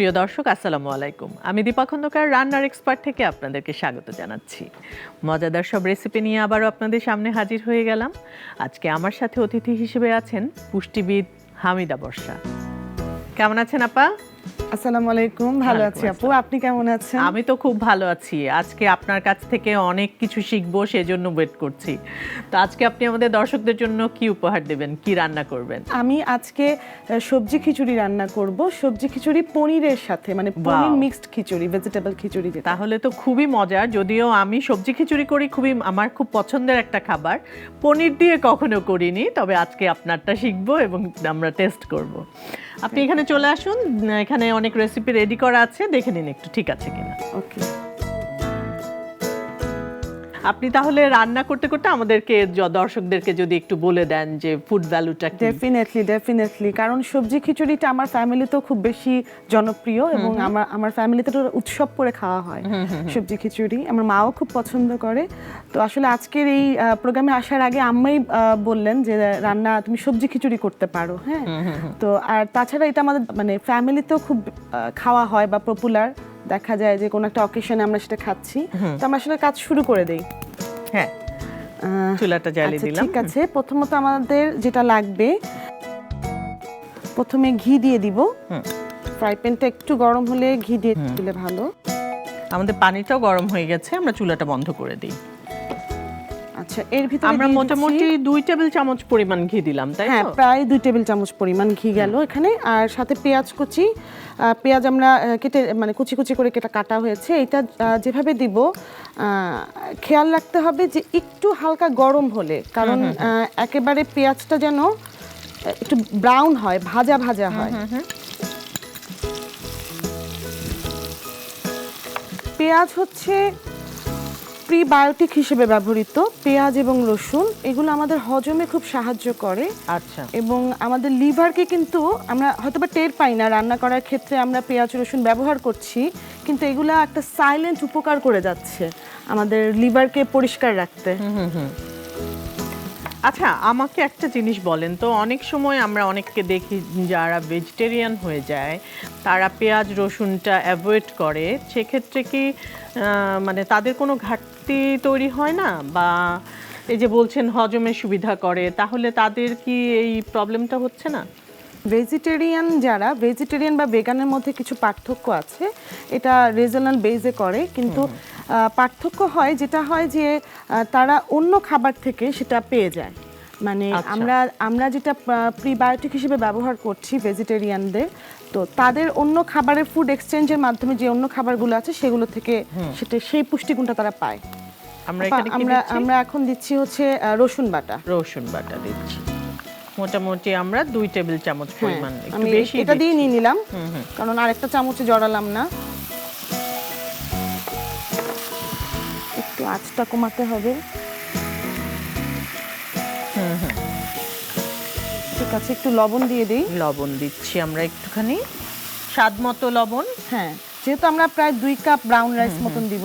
প্রিয় দর্শক, আসসালামু আলাইকুম। আমি দীপা খন্দকার, রান্নার এক্সপার্ট থেকে আপনাদেরকে স্বাগত জানাচ্ছি। মজাদার সব রেসিপি নিয়ে আবারও আপনাদের সামনে হাজির হয়ে গেলাম। আজকে আমার সাথে অতিথি হিসেবে আছেন পুষ্টিবিদ হামিদা বর্ষা। কেমন আছেন আপা? আসসালামু আলাইকুম ভালো আছি আপু। আপনি কেমন আছেন? আমি তো খুব ভালো আছি। আজকে আপনার কাছ থেকে অনেক কিছু শিখব সেজন্য ওয়েট করছি। তো আজকে আপনি আমাদের দর্শকদের জন্য কি উপহার দেবেন কি রান্না করবেন? আমি আজকে সবজি খিচুড়ি রান্না করব। সবজি খিচুড়ি পনিরের সাথে মানে পনির মিক্সড খিচুড়ি ভেজিটেবল খিচুড়ি তাহলে তো খুবই মজার। যদিও আমি সবজি খিচুড়ি করি খুবই আমার খুব পছন্দের একটা খাবার। পনির দিয়ে কখনো করিনি তবে আজকে আপনারটা শিখব এবং আমরা টেস্ট করব। আপনি এখানে চলে আসুন এখানে অনেক রেসিপি রেডি করা আছে দেখে নিন একটু ঠিক আছে কিনা। ওকে আপনি তাহলে রান্না করতে করতে আমাদেরকে দর্শকদেরকে যদি একটু বলে দেন যে ফুড ভ্যালুটা কি? ডেফিনেটলি ডেফিনেটলি কারণ সবজি খিচুড়িটা আমার ফ্যামিলিতেও খুব বেশি জনপ্রিয় এবং আমার আমার ফ্যামিলিতে তো উৎসব করে খাওয়া হয় সবজি খিচুড়ি। আমার মাও খুব পছন্দ করে। তো আসলে আজকের এই প্রোগ্রামে আসার আগে আম্মাই বললেন যে রান্না তুমি সবজি খিচুড়ি করতে পারো। হ্যাঁ? তো আর তাছাড়া এটা আমাদের মানে ফ্যামিলিতেও খুব খাওয়া হয় বা পপুলার দেখা যায় যে কোনো একটা অকেশনে আমরা সেটা খাচ্ছি। তো আমরা আসলে কাজ শুরু করে দেই। হ্যাঁ। চুলাটা জ্বালিয়ে আচ্ছা, দিলাম। ঠিক আছে। প্রথমত আমাদের যেটা লাগবে প্রথমে ঘি দিয়ে দিব। হুম। ফ্রাই প্যানটা একটু গরম হলে ঘি দিয়ে দিলে ভালো। আমাদের পানিটাও গরম হয়ে গেছে আমরা চুলাটা বন্ধ করে দিই। আচ্ছা এর ভিতরে আমরা মোটামুটি দুই টেবিল চামচ পরিমাণ ঘি দিলাম তাই হ্যাঁ প্রায় দুই টেবিল চামচ পরিমাণ ঘি গেল এখানে। আর সাথে পেঁয়াজ কুচি পেঁয়াজ আমরা কেটে মানে কুচি কুচি করে কেটে কাটা হয়েছে। এটা যেভাবে দিব খেয়াল রাখতে হবে যে একটু হালকা গরম হলে কারণ একেবারে পেঁয়াজটা যেন একটু ব্রাউন হয় ভাজা ভাজা হয়। পেঁয়াজ হচ্ছে প্রিবায়োটিক হিসেবে ব্যবহৃত পেঁয়াজ এবং রসুন এগুলো আমাদের হজমে খুব সাহায্য করে। আচ্ছা। এবং আমাদের লিভারকে কিন্তু আমরা হয়তো বা টের পাই না রান্না করার ক্ষেত্রে আমরা পেঁয়াজ রসুন ব্যবহার করছি কিন্তু এগুলা একটা সাইলেন্ট উপকার করে যাচ্ছে আমাদের লিভারকে পরিষ্কার রাখতে। আচ্ছা আমাকে একটা জিনিস বলেন তো অনেক সময় আমরা অনেককে দেখি যারা ভেজিটেরিয়ান হয়ে যায় তারা পেঁয়াজ রসুনটা অ্যাভয়েড করে সেক্ষেত্রে কি মানে তাদের কোনো ঘাটতি তৈরি হয় না? বা এই যে বলছেন হজমে সুবিধা করে তাহলে তাদের কি এই প্রবলেমটা হচ্ছে না? ভেজিটেরিয়ান যারা ভেজিটেরিয়ান বা ভেগানের মধ্যে কিছু পার্থক্য আছে এটা রিজনাল বেজে করে। কিন্তু পার্থক্য হয় যেটা হয় যে তারা অন্য খাবার থেকে সেটা পেয়ে যায়। মানে আচ্ছা। আমরা আমরা যেটা প্রিবায়োটিক হিসেবে ব্যবহার করছি ভেজিটেরিয়ানদের তো তাদের অন্য খাবারের ফুড এক্সচেঞ্জের মাধ্যমে যে অন্য খাবারগুলো আছে সেগুলো থেকে সেটা সেই পুষ্টিগুণটা তারা পায়। আমরা এখানে কি আমরা এখন দিচ্ছি হচ্ছে রসুন বাটা। রসুন বাটা দিচ্ছি। মোটামুটি আমরা দুই টেবিল চামচ হ্যাঁ, পরিমাণ একটু বেশি এটা দিয়ে নিয়ে নিলাম। কারণ আরেকটা চামচে জড়ালাম না। একটু আঁচটা কমাতে হবে। ঠিক আছে একটু লবণ দিয়ে দিই। লবণ দিচ্ছি আমরা একটুখানি। স্বাদ মতো লবণ। হ্যাঁ। যেহেতু আমরা প্রায় দুই কাপ ব্রাউন রাইস মতন দিব।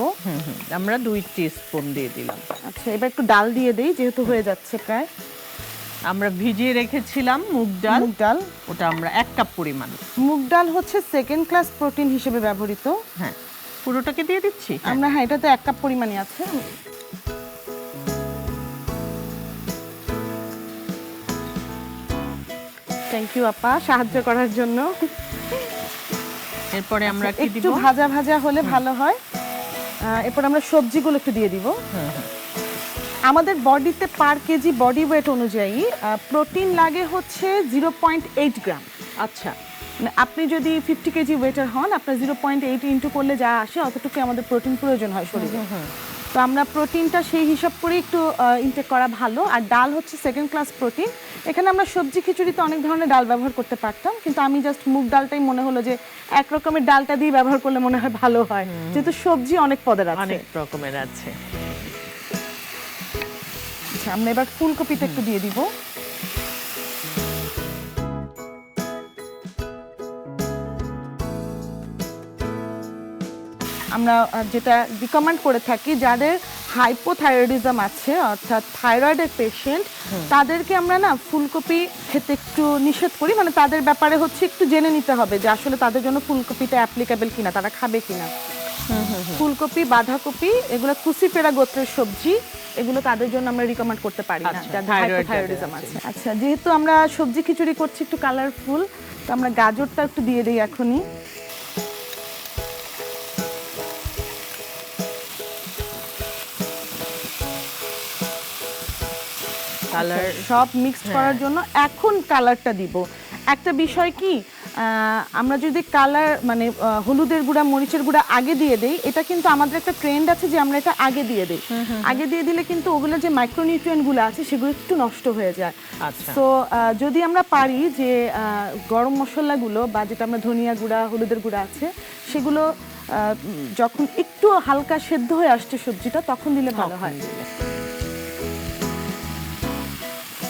আমরা দুই স্পুন দিয়ে দিলাম। আচ্ছা এবার একটু ডাল দিয়ে দিই যেহেতু হয়ে যাচ্ছে প্রায়। আমরা ভিজিয়ে রেখেছিলাম মুগ ডাল। মুগ ডাল। ওটা আমরা এক কাপ পরিমাণ। মুগ ডাল হচ্ছে সেকেন্ড ক্লাস প্রোটিন হিসেবে ব্যবহৃত। হ্যাঁ পুরোটাকে দিয়ে দিচ্ছি? হ্যাঁ। আমরা হ্যাঁ এটাতে এক কাপ পরিমাণই আছে। থ্যাংক ইউ আপা সাহায্য করার জন্য। এরপরে আমরা কি দিব? একটু ভাজা ভাজা হলে ভালো হয়। এরপর আমরা সবজিগুলো একটু দিয়ে দিব। আমাদের বডিতে পার কেজি বডি ওয়েট অনুযায়ী প্রোটিন লাগে হচ্ছে জিরো পয়েন্ট এইট গ্রাম। আচ্ছা। মানে আপনি যদি ফিফটি কেজি ওয়েটার হন আপনার জিরো পয়েন্ট এইট ইন্টু করলে যা আসে অতটুকু আমাদের প্রোটিন প্রয়োজন হয় শরীরে। তো আমরা প্রোটিনটা সেই হিসাব করে একটু ইনটেক করা ভালো। আর ডাল হচ্ছে সেকেন্ড ক্লাস প্রোটিন এখানে আমরা সবজি খিচুড়িতে অনেক ধরনের ডাল ব্যবহার করতে পারতাম কিন্তু আমি জাস্ট মুগ ডালটাই মনে হলো যে এক রকমের ডালটা দিয়ে ব্যবহার করলে মনে হয় ভালো হয়। যেহেতু সবজি অনেক পদের আছে। অনেক রকমের আছে। আচ্ছা আমরা এবার ফুলকপিটা একটু দিয়ে দিব। আমরা যেটা রিকমেন্ড করে থাকি যাদের হাইপোথাইরয়েডিজম আছে অর্থাৎ থাইরয়েডের পেশেন্ট তাদেরকে আমরা না ফুলকপি খেতে একটু নিষেধ করি। মানে তাদের ব্যাপারে হচ্ছে একটু জেনে নিতে হবে যে আসলে তাদের জন্য ফুলকপিটা অ্যাপ্লিকেবল কিনা তারা খাবে কিনা। ফুলকপি বাঁধাকপি এগুলো কুসিপেরা গোত্রের সবজি এগুলো তাদের জন্য আমরা রিকমেন্ড করতে পারি না। আচ্ছা, hypothyroidism যাদের আছে। আচ্ছা যেহেতু আমরা সবজি খিচুড়ি করছি একটু কালারফুল তো আমরা গাজরটা একটু দিয়ে দিই এখনই। কালার আচ্ছা, সব মিক্সড করার জন্য এখন কালারটা দিব। একটা বিষয় কি আমরা যদি কালার মানে হলুদের গুঁড়া মরিচের গুঁড়া আগে দিয়ে দেই এটা কিন্তু আমাদের একটা ট্রেন্ড আছে যে আমরা এটা আগে দিয়ে দিই। আগে দিয়ে দিলে কিন্তু ওগুলো যে মাইক্রোনিউট্রিয়েন্টগুলো আছে সেগুলো একটু নষ্ট হয়ে যায়। আচ্ছা। তো যদি আমরা পারি যে গরম মশলাগুলো বা যেটা আমরা ধনিয়া গুঁড়া হলুদের গুঁড়া আছে সেগুলো যখন একটু হালকা সেদ্ধ হয়ে আসছে সবজিটা তখন দিলে ভালো হয়।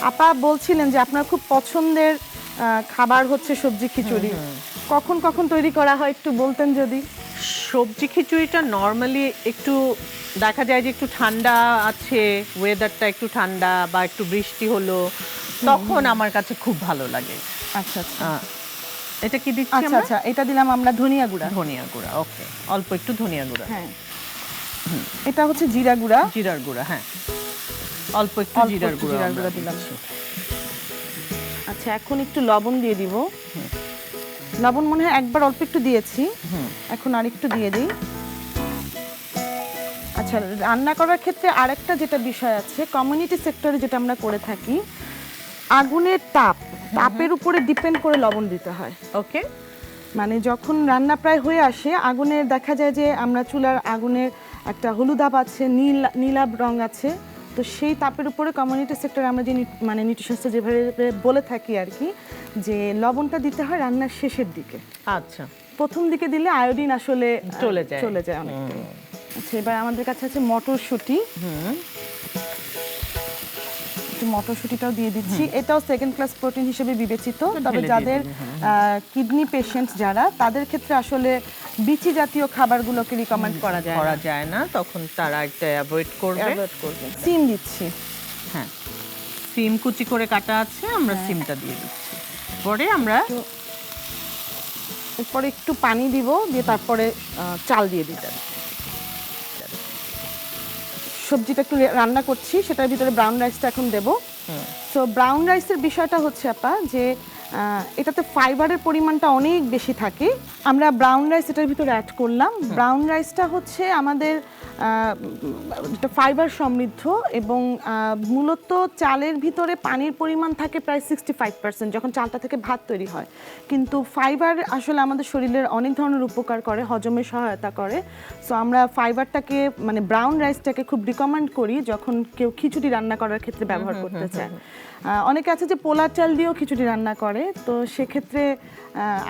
আপা বলছিলেন যে আপনার খুব পছন্দের খাবার হচ্ছে সবজি খিচুড়ি। কখন কখন তৈরি করা হয় একটু বলতেন যদি? সবজি খিচুড়িটা নর্মালি একটু দেখা যায় যে একটু ঠান্ডা আছে ওয়েদারটা একটু ঠান্ডা বা একটু বৃষ্টি হলো তখন আমার কাছে খুব ভালো লাগে। আচ্ছা আচ্ছা। এটা কি দিচ্ছি আচ্ছা আচ্ছা এটা দিলাম আমরা ধনিয়া গুঁড়া। ধনিয়া গুঁড়া ওকে অল্প একটু ধনিয়া গুঁড়া। হ্যাঁ। এটা হচ্ছে জিরা গুঁড়া। জিরার গুঁড়া হ্যাঁ। অল্প একটু জিরার গুঁড়া দিলাম। আচ্ছা এখন একটু লবণ দিয়ে দিব। লবণ মনে হয় একবার অল্প একটু দিয়েছি। এখন আর একটু দিয়ে দিই। আচ্ছা রান্না করার ক্ষেত্রে আরেকটা যেটা বিষয় আছে কমিউনিটি সেক্টরে যেটা আমরা করে থাকি আগুনের তাপ তাপের উপরে ডিপেন্ড করে লবণ দিতে হয়। ওকে মানে যখন রান্না প্রায় হয়ে আসে আগুনের দেখা যায় যে আমরা চুলার আগুনের একটা হলুদাব আছে নীল নীলাভ রং আছে। তো সেই তাপের উপরে কমিউনিটি সেক্টরে আমরা যে মানে নিউট্রিশনসটা যেভাবে বলে থাকি আর কি যে লবণটা দিতে হয় রান্নার শেষের দিকে। আচ্ছা। প্রথম দিকে দিলে আয়োডিন আসলে চলে যায়। চলে যায় অনেকটাই। আচ্ছা এবার আমাদের কাছে আছে মটরশুঁটি। একটু মটরশুঁটিটাও দিয়ে দিচ্ছি। এটাও সেকেন্ড ক্লাস প্রোটিন হিসেবে বিবেচিত। তবে যাদের কিডনি পেশেন্ট যারা তাদের ক্ষেত্রে আসলে বিচি জাতীয় খাবারগুলোকে রিকমেন্ড করা যায় করা যায় না তখন তারা একটা অ্যাভয়েড করবে। অ্যাভয়েড করবেন সিম দিচ্ছি। হ্যাঁ। সিম কুচি করে কাটা আছে আমরা হ্যাঁ। সিমটা দিয়ে দিচ্ছি। পরে আমরা এরপরে একটু পানি দিব দিয়ে তারপরে চাল দিয়ে দিতে সবজিটা একটু রান্না করছি সেটার ভিতরে ব্রাউন রাইসটা এখন দেব। তো ব্রাউন রাইসের বিষয়টা হচ্ছে আপা যে এটাতে ফাইবারের পরিমাণটা অনেক বেশি থাকে। আমরা ব্রাউন রাইস এটার ভিতরে অ্যাড করলাম। ব্রাউন রাইসটা হচ্ছে আমাদের ফাইবার সমৃদ্ধ এবং মূলত চালের ভিতরে পানির পরিমাণ থাকে প্রায় সিক্সটি ফাইভ পার্সেন্ট যখন চালটা থেকে ভাত তৈরি হয়। কিন্তু ফাইবার আসলে আমাদের শরীরের অনেক ধরনের উপকার করে হজমে সহায়তা করে। সো আমরা ফাইবারটাকে মানে ব্রাউন রাইসটাকে খুব রিকমেন্ড করি যখন কেউ খিচুড়ি রান্না করার ক্ষেত্রে ব্যবহার করতে চায়। অনেকে আছে যে পোলার চাল দিয়েও খিচুড়ি রান্না করে তো সেক্ষেত্রে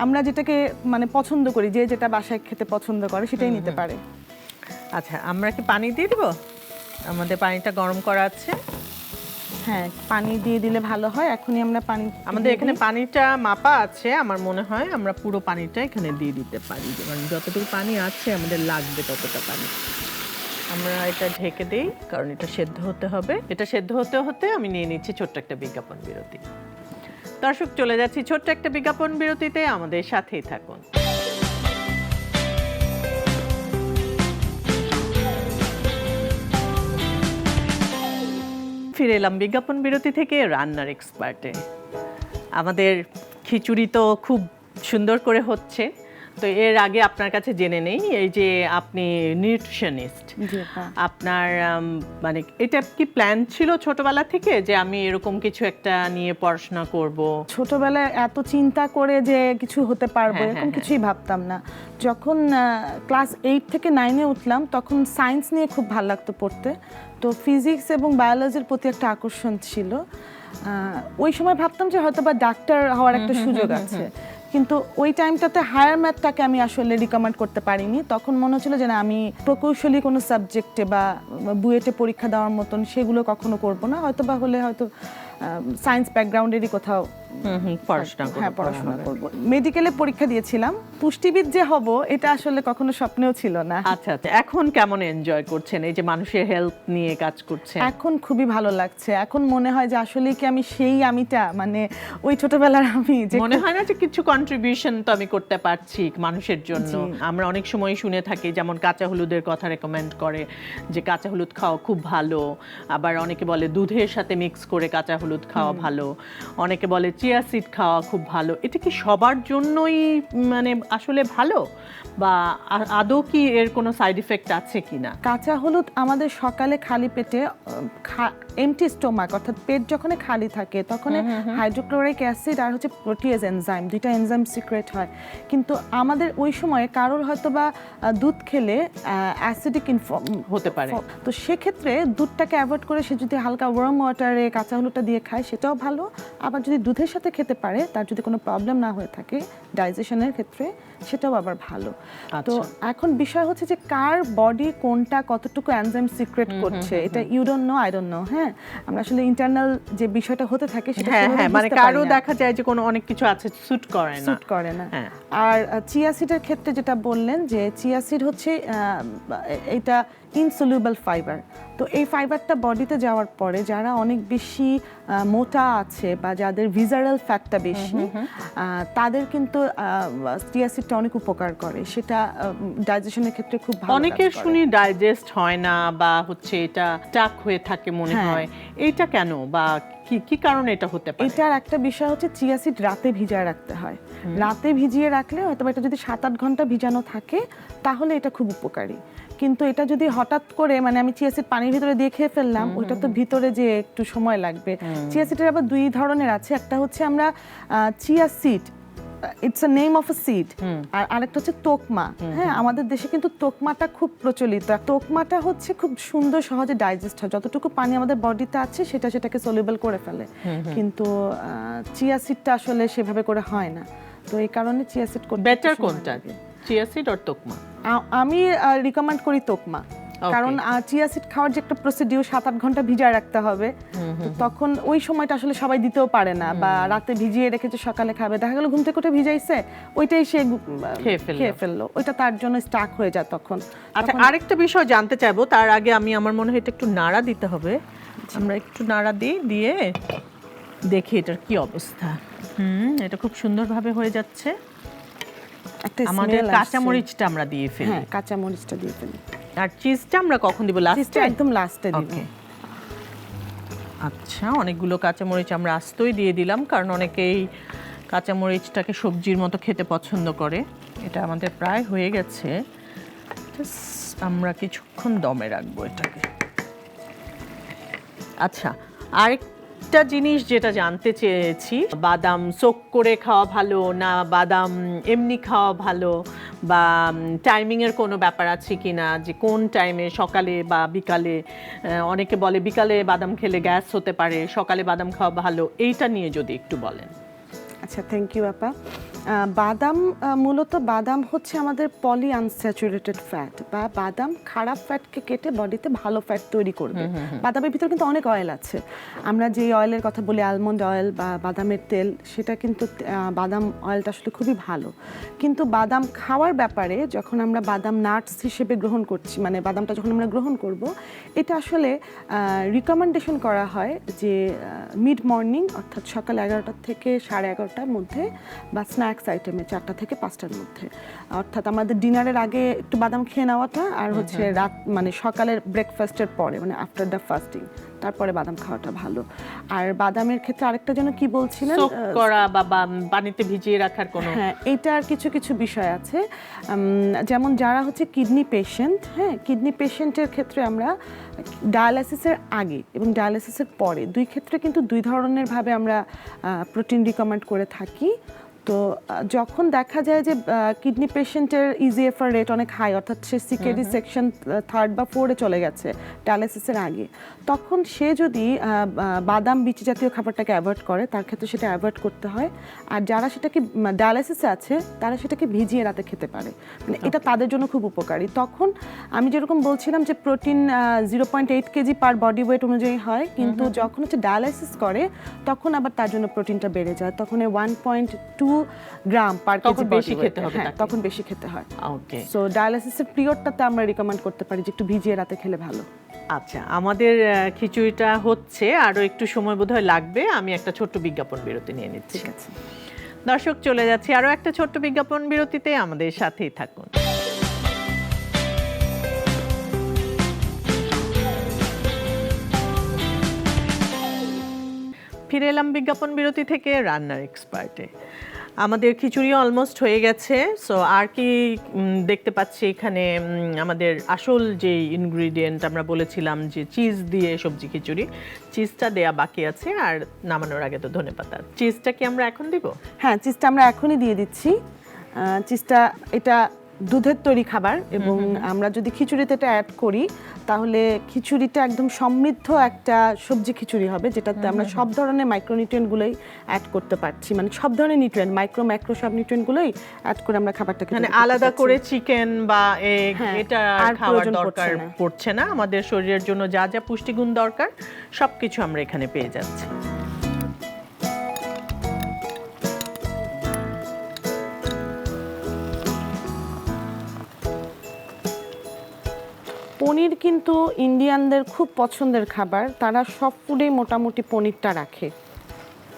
আমরা যেটাকে মানে পছন্দ করি যে যেটা বাসায় খেতে পছন্দ করে সেটাই নিতে পারে। আচ্ছা আমরা কি পানি দিয়ে দিব? আমাদের পানিটা গরম করা আছে। হ্যাঁ পানি দিয়ে দিলে ভালো হয় এখনই আমরা পানি আমাদের এখানে পানিটা মাপা আছে আমার মনে হয় আমরা পুরো পানিটা এখানে দিয়ে দিতে পারি। মানে যতটুকু পানি আছে আমাদের লাগবে ততটা পানি। আমরা এটা ঢেকে দিই, কারণ এটা সেদ্ধ হতে হবে। এটা সেদ্ধ হতে হতে আমি নিয়ে নিচ্ছি ছোট্ট একটা বিজ্ঞাপন বিরতি। দর্শক, চলে যাচ্ছি ছোট্ট একটা বিজ্ঞাপন বিরতিতে। আমাদের সাথেই থাকুন। ফিরে এলাম বিজ্ঞাপন বিরতি থেকে রান্নার এক্সপার্টে। আমাদের খিচুড়ি তো খুব সুন্দর করে হচ্ছে। তো এর আগে আপনার কাছে জেনে নেই এই যে আপনি নিউট্রিশনিস্ট আপনার মানে এটা কি প্ল্যান ছিল ছোটবেলা থেকে যে আমি এরকম কিছু একটা নিয়ে পড়াশোনা করব? ছোটবেলায় এত চিন্তা করে যে কিছু হতে পারব হ্যাঁ, এরকম হ্যাঁ, কিছুই ভাবতাম না। যখন ক্লাস এইট থেকে নাইনে উঠলাম তখন সায়েন্স নিয়ে খুব ভালো লাগতো পড়তে। তো ফিজিক্স এবং বায়োলজির প্রতি একটা আকর্ষণ ছিল। আহ, ওই সময় ভাবতাম যে হয়তো বা ডাক্তার হওয়ার একটা সুযোগ আছে। কিন্তু ওই টাইমটাতে হায়ার ম্যাথটাকে আমি আসলে রিকমেন্ড করতে পারিনি। তখন মনে হচ্ছিল যে না, আমি প্রকৌশলী কোনো সাবজেক্টে বা বুয়েটে পরীক্ষা দেওয়ার মতন সেগুলো কখনো করব না। হয়তো বা হলে হয়তো সায়েন্স ব্যাকগ্রাউন্ডেরই কোথাও পড়াশোনা করো, হ্যাঁ পড়াশোনা করব। মেডিকেলে পরীক্ষা দিয়েছিলাম। পুষ্টিবিদ যে হব এটা আসলে কখনো স্বপ্নেও ছিল না। আচ্ছা আচ্ছা এখন কেমন এনজয় করছেন? এই যে মানুষের হেলথ নিয়ে কাজ করছেন? এখন খুবই ভালো লাগছে। এখন মনে হয় যে আসলে কি আমি সেই আমিটা? মানে ওই ছোটবেলার আমি যে মনে হয় না যে কিছু কন্ট্রিবিউশন তো আমি করতে পারছি মানুষের জন্য? আমরা অনেক সময় শুনে থাকি যেমন কাঁচা হলুদের কথা রেকমেন্ড করে যে কাঁচা হলুদ খাওয়া খুব ভালো। আবার অনেকে বলে দুধের সাথে মিক্স করে কাঁচা হলুদ খাওয়া ভালো। অনেকে বলে চিয়া সিড খাওয়া খুব ভালো। এটা কি সবার জন্যই মানে আসলে ভালো? বা আদৌ কি এর কোনো সাইড ইফেক্ট আছে কি না কাঁচা হলুদ আমাদের সকালে খালি পেটে এমটি স্টোমাক অর্থাৎ পেট যখন খালি থাকে তখন হাইড্রোক্লোরিক অ্যাসিড আর হচ্ছে প্রোটিয়েজ এনজাইম দুইটা এনজাইম সিক্রেট হয়। কিন্তু আমাদের ওই সময়ে কারোর হয়তো বা দুধ খেলে অ্যাসিডিক ইনফর্ম হতে পারে। তো সেক্ষেত্রে দুধটাকে অ্যাভয়েড করে সে যদি হালকা ওয়ার্ম ওয়াটারে কাঁচা হলুদটা দিয়ে খায় সেটাও ভালো। আবার যদি দুধের সাথে খেতে পারে তার যদি কোনো প্রবলেম না হয়ে থাকে ডাইজেশনের ক্ষেত্রে সেটাও আবার ভালো। তো আচ্ছা। এখন বিষয় হচ্ছে যে কার বডি কোনটা কতটুকু এনজাইম সিক্রেট করছে এটা you don't know I don't know হ্যাঁ? আমরা আসলে ইন্টারনাল যে বিষয়টা হতে থাকে সেটা হ্যাঁ হ্যাঁ মানে কারও দেখা যায় যে কোনো অনেক কিছু আছে স্যুট করে না। স্যুট করে না। হ্যাঁ। আর চিয়া সিডের ক্ষেত্রে যেটা বললেন যে চিয়া সিড হচ্ছে এটা ইনসলিউবল ফাইবার তো এই ফাইবারটা বডিতে যাওয়ার পরে যারা অনেক বেশি মোটা আছে বা যাদের ভিজারাল ফ্যাটটা বেশি তাদের কিন্তু চিয়া সিডটা অনেক উপকার করে। সেটা ডাইজেশনের ক্ষেত্রে খুব ভালো অনেকের শুনি ডাইজেস্ট হয় না বা হচ্ছে এটা স্টাক হয়ে থাকে মনে হ্যাঁ। হয়। এইটা কেন বা কি কি কারণে এটা হতে পারে? এটার একটা বিষয় হচ্ছে চিয়া সিড রাতে ভিজায় রাখতে হয়। রাতে ভিজিয়ে রাখলে হয়তো এটা যদি সাত আট ঘণ্টা ভিজানো থাকে তাহলে এটা খুব উপকারী। কিন্তু এটা যদি হঠাৎ করে মানে আমি চিয়া সিড পানির ভিতরে দিয়ে খেয়ে ফেললাম ওইটা তো ভিতরে যে একটু সময় লাগবে। চিয়া সিডের আবার দুই ধরনের আছে একটা হচ্ছে আমরা chia seed it's a name of a seed আর আরেকটা হচ্ছে তোকমা। হ্যাঁ আমাদের দেশে কিন্তু তোকমাটা খুব প্রচলিত। তোকমাটা হচ্ছে খুব সুন্দর সহজে ডাইজেস্ট হয়। যতটুকু পানি আমাদের বডিতে আছে সেটা সেটাকে সলিউবল করে ফেলে। কিন্তু চিয়া সিডটা আসলে সেভাবে করে হয় না। তো এই কারণে চিয়া সিড বেটার কোনটা? চিয়া সিড আর তোকমা? আমি রিকমেন্ড করি তোকমা. কারণ চিয়া সিড খাওয়ার যে একটা প্রসিডিউর সাত আট ঘণ্টা ভিজায় রাখতে হবে তখন ওই সময়টা আসলে সবাই দিতেও পারে না বা রাতে ভিজিয়ে রেখেছে সকালে খাবে দেখা গেল ঘুম থেকে উঠে ভিজাইছে ওইটাই সে খেয়ে ফেলল। ওইটা তার জন্য স্টাক হয়ে যায় তখন। আচ্ছা আরেকটা বিষয় জানতে চাইব তার আগে আমি আমার মনে হয় এটা একটু নাড়া দিতে হবে। আমরা একটু নাড়া দিই দিয়ে দেখি এটার কি অবস্থা। হুম এটা খুব সুন্দরভাবে হয়ে যাচ্ছে। আমাদের smell কাঁচা মরিচটা আমরা দিয়ে ফেলি হ্যাঁ কাঁচা মরিচটা দিয়ে ফেলি। আর চিজটা আমরা কখন দিব? লাস্টে একদম লাস্টে দিব। আচ্ছা অনেকগুলো কাঁচামরিচ আমরা আস্তই দিয়ে দিলাম কারণ অনেকেই কাঁচামরিচটাকে সবজির মতো খেতে পছন্দ করে। এটা আমাদের প্রায় হয়ে গেছে। আমরা কিছুক্ষণ দমে রাখব এটাকে। আচ্ছা আরেকটা জিনিস যেটা জানতে চেয়েছি বাদাম সোক করে খাওয়া ভালো না বাদাম এমনি খাওয়া ভালো? বা টাইমিংয়ের কোনো ব্যাপার আছে কি না যে কোন টাইমে সকালে বা বিকালে অনেকে বলে বিকালে বাদাম খেলে গ্যাস হতে পারে, সকালে বাদাম খাওয়া ভালো, এইটা নিয়ে যদি একটু বলেন। আচ্ছা থ্যাংক ইউ আপা। বাদাম মূলত বাদাম হচ্ছে আমাদের পলি আনস্যাচুরেটেড ফ্যাট বা বাদাম খারাপ ফ্যাটকে কেটে বডিতে ভালো ফ্যাট তৈরি করবে। বাদামের ভিতরে কিন্তু অনেক অয়েল আছে। আমরা যে অয়েলের কথা বলি আলমন্ড অয়েল বা বাদামের তেল সেটা কিন্তু বাদাম অয়েলটা আসলে খুবই ভালো। কিন্তু বাদাম খাওয়ার ব্যাপারে যখন আমরা বাদাম নাটস হিসেবে গ্রহণ করছি মানে বাদামটা যখন আমরা গ্রহণ করব এটা আসলে রিকমেন্ডেশন করা হয় যে মিড মর্নিং অর্থাৎ সকাল এগারোটার থেকে সাড়ে এগারোটার মধ্যে বা স্ন্যাক্স আইটেমে চারটা থেকে পাঁচটার মধ্যে। অর্থাৎ আমাদের ডিনারের আগে একটু বাদাম খেয়ে নেওয়াটা আর হচ্ছে রাত মানে সকালের ব্রেকফাস্টের পরে মানে আফটার দ্য ফাস্টিং তারপরে বাদাম খাওয়াটা ভালো। আর বাদামের ক্ষেত্রে আরেকটা যেন কি বলছিলেন? করা বা পানিতে ভিজিয়ে রাখার কোনো হ্যাঁ এইটার কিছু কিছু বিষয় আছে। যেমন যারা হচ্ছে কিডনি পেশেন্ট হ্যাঁ কিডনি পেশেন্টের ক্ষেত্রে আমরা ডায়ালাসিসের আগে এবং ডায়ালাসিসের পরে দুই ক্ষেত্রে কিন্তু দুই ধরনের ভাবে আমরা প্রোটিন রিকমেন্ড করে থাকি। তো যখন দেখা যায় যে কিডনি পেশেন্টের ইজিএফআর রেট অনেক হাই অর্থাৎ সে সিকেডি সেকশন থার্ড বা ফোরে চলে গেছে ডায়ালিসিসের আগে তখন সে যদি বাদাম বিচি জাতীয় খাবারটাকে অ্যাভয়েড করে তার ক্ষেত্রে সেটা অ্যাভয়েড করতে হয়। আর যারা সেটাকে ডায়ালিসিসে আছে তারা সেটাকে ভিজিয়ে রাতে খেতে পারে। মানে এটা তাদের জন্য খুব উপকারী। তখন আমি যেরকম বলছিলাম যে protein zero point eight KG per body weight অনুযায়ী হয় কিন্তু যখন হচ্ছে ডায়ালাইসিস করে তখন আবার তার জন্য প্রোটিনটা বেড়ে যায়। তখন one point two gram per KG বেশি খেতে হবে হ্যাঁ তখন বেশি খেতে হয়। ওকে সো পিরিয়ডটাতে আমরা রিকমেন্ড করতে পারি যে একটু ভিজিয়ে রাতে খেলে ভালো। আচ্ছা আমাদের খিচুড়িটা হচ্ছে আরও একটু সময় বোধহয় লাগবে আমি একটা ছোট্ট বিজ্ঞাপন বিরতি নিয়ে নিচ্ছি। ঠিক আছে। দর্শক চলে যাচ্ছি আরও একটা ছোট্ট বিজ্ঞাপন বিরতিতে আমাদের সাথেই থাকুন। ফিরে এলাম বিজ্ঞাপন বিরতি থেকে রান্নার এক্সপার্টে আমাদের খিচুড়ি অলমোস্ট হয়ে গেছে সো আর কি দেখতে পাচ্ছি এখানে আমাদের আসল যে ইনগ্রিডিয়েন্ট আমরা বলেছিলাম যে চিজ দিয়ে সবজি খিচুড়ি চিজটা দেয়া বাকি আছে আর নামানোর আগে তো ধনে পাতা। চিজটা কি আমরা এখন দিব? হ্যাঁ চিজটা আমরা এখনই দিয়ে দিচ্ছি। চিজটা এটা দুধের তৈরি খাবার এবং আমরা যদি খিচুড়িতে এটা অ্যাড করি তাহলে খিচুড়িটা একদম সমৃদ্ধ একটা সবজি খিচুড়ি হবে যেটাতে আমরা সব ধরনের মাইক্রোনিউট্রিয়েন্টগুলোই অ্যাড করতে পারছি। মানে সব ধরনের নিউট্রিয়েন্ট মাইক্রো ম্যাক্রো সব নিউট্রিয়েন্টগুলোই অ্যাড করে আমরা খাবারটাকে মানে আলাদা করে চিকেন বা এগ হ্যাঁ, এটা খাওয়ার দরকার পড়ছে না। পড়ছে না। আমাদের শরীরের জন্য যা যা পুষ্টিগুণ দরকার সবকিছু আমরা এখানে পেয়ে যাচ্ছি। পনির কিন্তু ইন্ডিয়ানদের খুব পছন্দের খাবার। তারা সব ফুডেই মোটামুটি পনিরটা রাখে।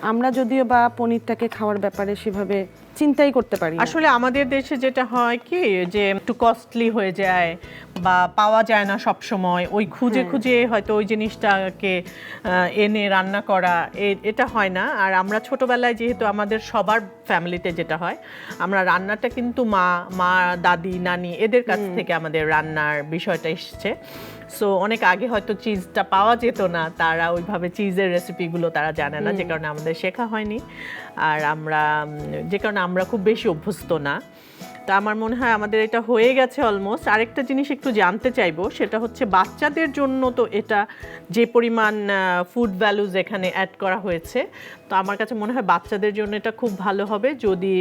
আমরা যদিও বা পনিরটাকে খাওয়ার ব্যাপারে সেভাবে চিন্তাই করতে পারি আসলে আমাদের দেশে যেটা হয় কি যে একটু কস্টলি হয়ে যায় বা পাওয়া যায় না সব সময় ওই খুঁজে। খুঁজে হয়তো ওই জিনিসটাকে এনে রান্না করা এ- এটা হয় না। আর আমরা ছোটবেলায় যেহেতু আমাদের সবার ফ্যামিলিতে যেটা হয় আমরা রান্নাটা কিন্তু মা মা দাদি নানি এদের কাছ থেকে আমাদের রান্নার বিষয়টা এসছে। সো অনেক আগে হয়তো চিজটা পাওয়া যেত না। তারা ওইভাবে চিজের রেসিপিগুলো তারা জানে না। যে কারণে আমাদের শেখা হয়নি। আর আমরা যে কারণে আমরা খুব বেশি অভ্যস্ত না। তা আমার মনে হয় আমাদের এটা হয়ে গেছে অলমোস্ট আরেকটা জিনিস একটু জানতে চাইব সেটা হচ্ছে বাচ্চাদের জন্য তো এটা যে পরিমাণ ফুড ভ্যালুজ এখানে অ্যাড করা হয়েছে। তো আমার কাছে মনে হয় বাচ্চাদের জন্য এটা খুব ভালো হবে। যদি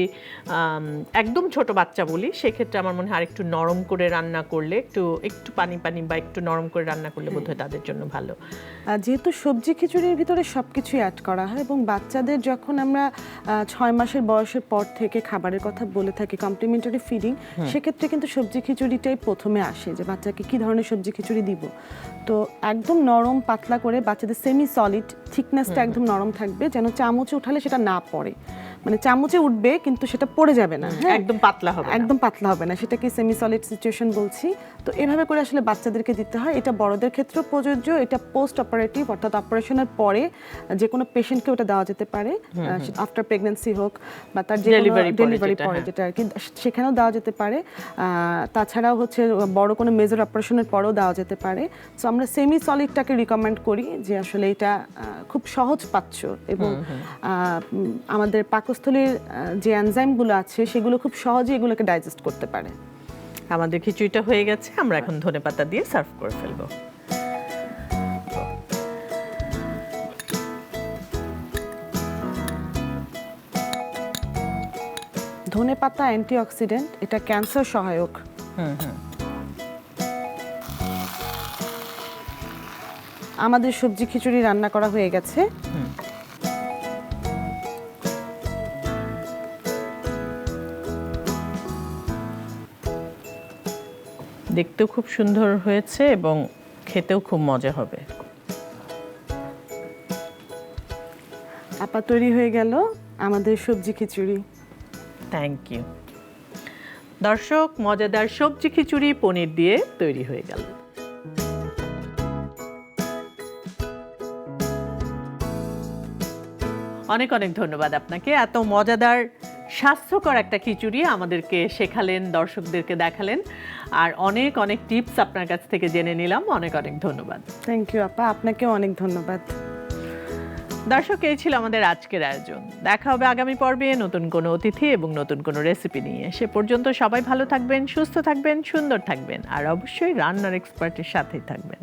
একদম ছোট বাচ্চা বলি সেক্ষেত্রে আমার মনে হয় আরেকটু নরম করে রান্না করলে একটু একটু পানি পানি বা একটু নরম করে রান্না করলে বোধহয় তাদের জন্য ভালো। যেহেতু সবজি খিচুড়ির ভিতরে সব কিছুই অ্যাড করা হয় এবং বাচ্চাদের যখন আমরা ছয় মাসের বয়সের পর থেকে খাবারের কথা বলে থাকি কমপ্লিমেন্টারি ফিডিং সেক্ষেত্রে কিন্তু সবজি খিচুড়িটাই প্রথমে আসে যে বাচ্চাকে কি ধরনের সবজি খিচুড়ি দিব। তো একদম নরম পাতলা করে বাচ্চাদের সেমি সলিড থিকনেসটা একদম নরম থাকবে যেন চামচে উঠালে সেটা না পড়ে। মানে চামচে উঠবে কিন্তু সেটা পড়ে যাবে না। হ্যাঁ একদম পাতলা হবে একদম পাতলা হবে না। সেটাকে সেমি সলিড সিচুয়েশন বলছি। তো এভাবে করে আসলে বাচ্চাদেরকে দিতে হয়। এটা বড়দের ক্ষেত্রেও প্রযোজ্য। এটা পোস্ট অপারেটিভ অর্থাৎ অপারেশনের পরে যে কোনো পেশেন্টকে ওটা দেওয়া যেতে পারে। আফটার প্রেগন্যান্সি হোক বা তার যে ডেলিভারি যেটা, পরে হ্যাঁ। যেটা আর কি সেখানেও দেওয়া যেতে পারে। তাছাড়াও হচ্ছে বড় কোনো মেজর অপারেশনের পরেও দেওয়া যেতে পারে। সো আমরা সেমি সলিডটাকে রিকমেন্ড করি যে আসলে এটা খুব সহজ পাচ্ছ এবং আমাদের পাকস্থলীর যে এনজাইমগুলো আছে সেগুলো খুব সহজে এগুলোকে ডাইজেস্ট করতে পারে। আমাদের খিচুড়িটা হয়ে গেছে আমরা এখন ধনেপাতা দিয়ে সার্ভ করে ফেলব। ধনে পাতা অ্যান্টিঅক্সিডেন্ট এটা ক্যান্সার সহায়ক। আমাদের সবজি খিচুড়ি রান্না করা হয়ে গেছে। দেখতেও খুব সুন্দর হয়েছে এবং খেতেও খুব মজা হবে। আপা তৈরি হয়ে গেল আমাদের সবজি খিচুড়ি। থ্যাংক ইউ দর্শক মজাদার সবজি খিচুড়ি পনির দিয়ে তৈরি হয়ে গেল। অনেক অনেক ধন্যবাদ আপনাকে। এত মজাদার স্বাস্থ্যকর একটা খিচুড়ি আমাদেরকে শেখালেন দর্শকদেরকে দেখালেন। আর অনেক অনেক টিপস আপনার কাছ থেকে জেনে নিলাম। অনেক অনেক ধন্যবাদ। থ্যাংক ইউ আপা। আপনাকেও অনেক ধন্যবাদ। দর্শক এই ছিল আমাদের আজকের আয়োজন। দেখা হবে আগামী পর্বে নতুন কোনো অতিথি এবং নতুন কোনো রেসিপি নিয়ে। সে পর্যন্ত সবাই ভালো থাকবেন সুস্থ থাকবেন সুন্দর থাকবেন আর অবশ্যই রান্নার এক্সপার্টের সাথেই থাকবেন।